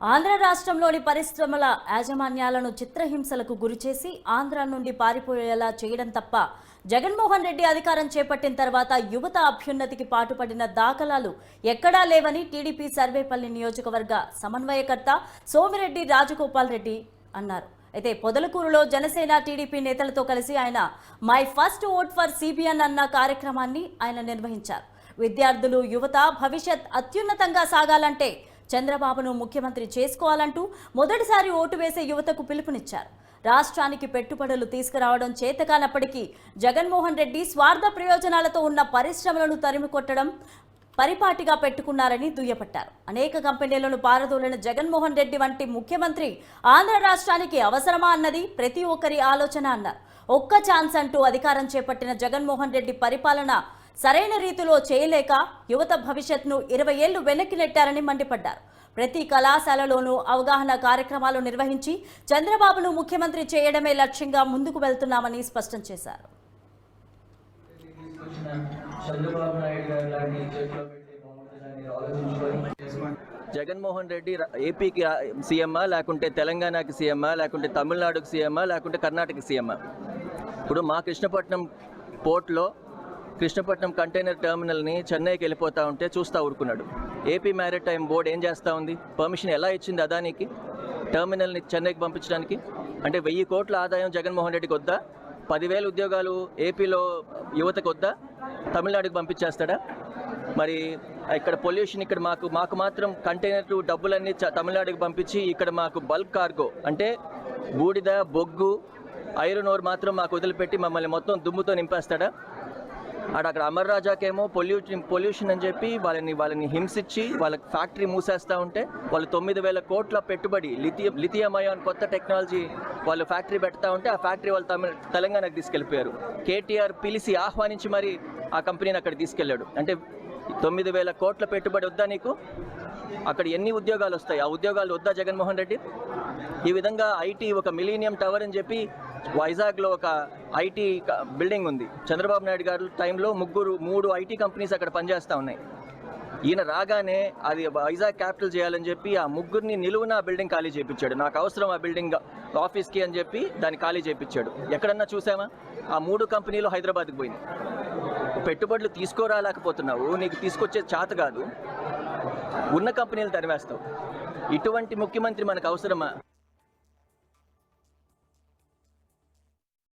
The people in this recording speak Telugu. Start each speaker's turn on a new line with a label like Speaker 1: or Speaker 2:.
Speaker 1: ఆంధ్ర రాష్ట్రంలోని పరిశ్రమల యాజమాన్యాలను చిత్రహింసలకు గురిచేసి ఆంధ్ర నుండి పారిపోయేలా చేయడం తప్ప జగన్మోహన్ రెడ్డి అధికారం చేపట్టిన తర్వాత యువత అభ్యున్నతికి పాటుపడిన దాఖలాలు ఎక్కడా లేవని టీడీపీ సర్వేపల్లి నియోజకవర్గ సమన్వయకర్త సోమిరెడ్డి రాజగోపాల్ రెడ్డి అన్నారు. అయితే పొదలకూరులో జనసేన టీడీపీ నేతలతో కలిసి ఆయన my first vote for CBN అన్న కార్యక్రమాన్ని ఆయన నిర్వహించారు. విద్యార్థులు యువత భవిష్యత్ అత్యున్నతంగా సాగాలంటే చంద్రబాబును ముఖ్యమంత్రి చేసుకోవాలంటూ మొదటిసారి ఓటు వేసే యువతకు పిలుపునిచ్చారు. రాష్ట్రానికి పెట్టుబడులు తీసుకురావడం చేతకానప్పటికీ జగన్మోహన్ రెడ్డి స్వార్థ ప్రయోజనాలతో ఉన్న పరిశ్రమలను తరిమి కొట్టడం పరిపాటిగా పెట్టుకున్నారని దుయ్యపట్టారు అనేక కంపెనీలను పారదోలిన జగన్మోహన్ రెడ్డి వంటి ముఖ్యమంత్రి ఆంధ్ర రాష్ట్రానికి అవసరమా అన్నది ప్రతి ఒక్కరి ఆలోచన అన్నారు. ఒక్క ఛాన్స్ అంటూ అధికారం చేపట్టిన జగన్మోహన్ రెడ్డి పరిపాలన సరైన రీతిలో చేయలేక యువత భవిష్యత్ను ఇరవై ఏళ్ళు వెనక్కి నెట్టారని మండిపడ్డారు. ప్రతి కళాశాలలోనూ అవగాహన కార్యక్రమాలు నిర్వహించి చంద్రబాబును ముఖ్యమంత్రి చేయడమే లక్ష్యంగా ముందుకు వెళ్తున్నామని స్పష్టం చేశారు.
Speaker 2: జగన్మోహన్ రెడ్డి ఏపీకి సీఎంఆ లేకుంటే తెలంగాణకి సీఎంఆ లేకుంటే తమిళనాడుకి సీఎంఆ లేకుంటే కర్ణాటక సీఎంఆ ఇప్పుడు మా కృష్ణపట్నం పోర్ట్లో కృష్ణపట్నం కంటైనర్ టెర్మినల్ని చెన్నైకి వెళ్ళిపోతా ఉంటే చూస్తూ ఊరుకున్నాడు. ఏపీ మ్యారిటైమ్ బోర్డు ఏం చేస్తూ ఉంది? పర్మిషన్ ఎలా ఇచ్చింది అదానికి? టెర్మినల్ని చెన్నైకి పంపించడానికి? అంటే వెయ్యి కోట్ల ఆదాయం జగన్మోహన్ రెడ్డికి వద్దా? పదివేల ఉద్యోగాలు ఏపీలో యువతకు వద్దా? తమిళనాడుకి పంపించేస్తాడా? మరి ఇక్కడ పొల్యూషన్ ఇక్కడ మాకు మాకు మాత్రం కంటైనర్ డబ్బులన్నీ చ- తమిళనాడుకి పంపించి ఇక్కడ మాకు బల్క్ కార్గో. అంటే బూడిద బొగ్గు ఐరన్ ఓర్ మాత్రం మాకు వదిలిపెట్టి మమ్మల్ని మొత్తం దుమ్ముతో నింపేస్తాడా? ఆడ అక్కడ అమర్ రాజాకేమో పొల్యూషన్ పొల్యూషన్ అని చెప్పి వాళ్ళని వాళ్ళని హింసించి వాళ్ళకి ఫ్యాక్టరీ మూసేస్తూ ఉంటే వాళ్ళు తొమ్మిది వేల కోట్ల పెట్టుబడి లిథియం లిథియం అయాన్ కొత్త టెక్నాలజీ వాళ్ళు ఫ్యాక్టరీ పెడతా ఉంటే ఆ ఫ్యాక్టరీ వాళ్ళు తమిళ తెలంగాణకు తీసుకెళ్ళిపోయారు. కేటీఆర్ పిలిచి ఆహ్వానించి మరి ఆ కంపెనీని అక్కడ తీసుకెళ్ళాడు. అంటే తొమ్మిది వేల కోట్ల పెట్టుబడి వద్దా నీకు? అక్కడ ఎన్ని ఉద్యోగాలు వస్తాయి? ఆ ఉద్యోగాలు వద్దా జగన్మోహన్ రెడ్డి? ఈ విధంగా ఐటీ ఒక మిలీనియం టవర్ అని చెప్పి వైజాగ్లో ఒక ఐటీ బిల్డింగ్ ఉంది. చంద్రబాబు నాయుడు గారు టైంలో ముగ్గురు మూడు ఐటీ కంపెనీస్ అక్కడ పనిచేస్తూ ఉన్నాయి. ఈయన రాగానే అది వైజాగ్ క్యాపిటల్ చేయాలని చెప్పి ఆ ముగ్గురిని నిలువున ఆ బిల్డింగ్ ఖాళీ చేయించాడు నాకు అవసరం ఆ బిల్డింగ్ ఆఫీస్కి అని చెప్పి దాన్ని ఖాళీ చేయించాడు ఎక్కడన్నా చూసామా ఆ మూడు కంపెనీలు హైదరాబాద్కి పోయినాయి. పెట్టుబడులు తీసుకోరాలేకపోతున్నావు నీకు తీసుకొచ్చే చాత కాదు. ఉన్న కంపెనీలు తరివేస్తావు ఇటువంటి ముఖ్యమంత్రి మనకు అవసరమా?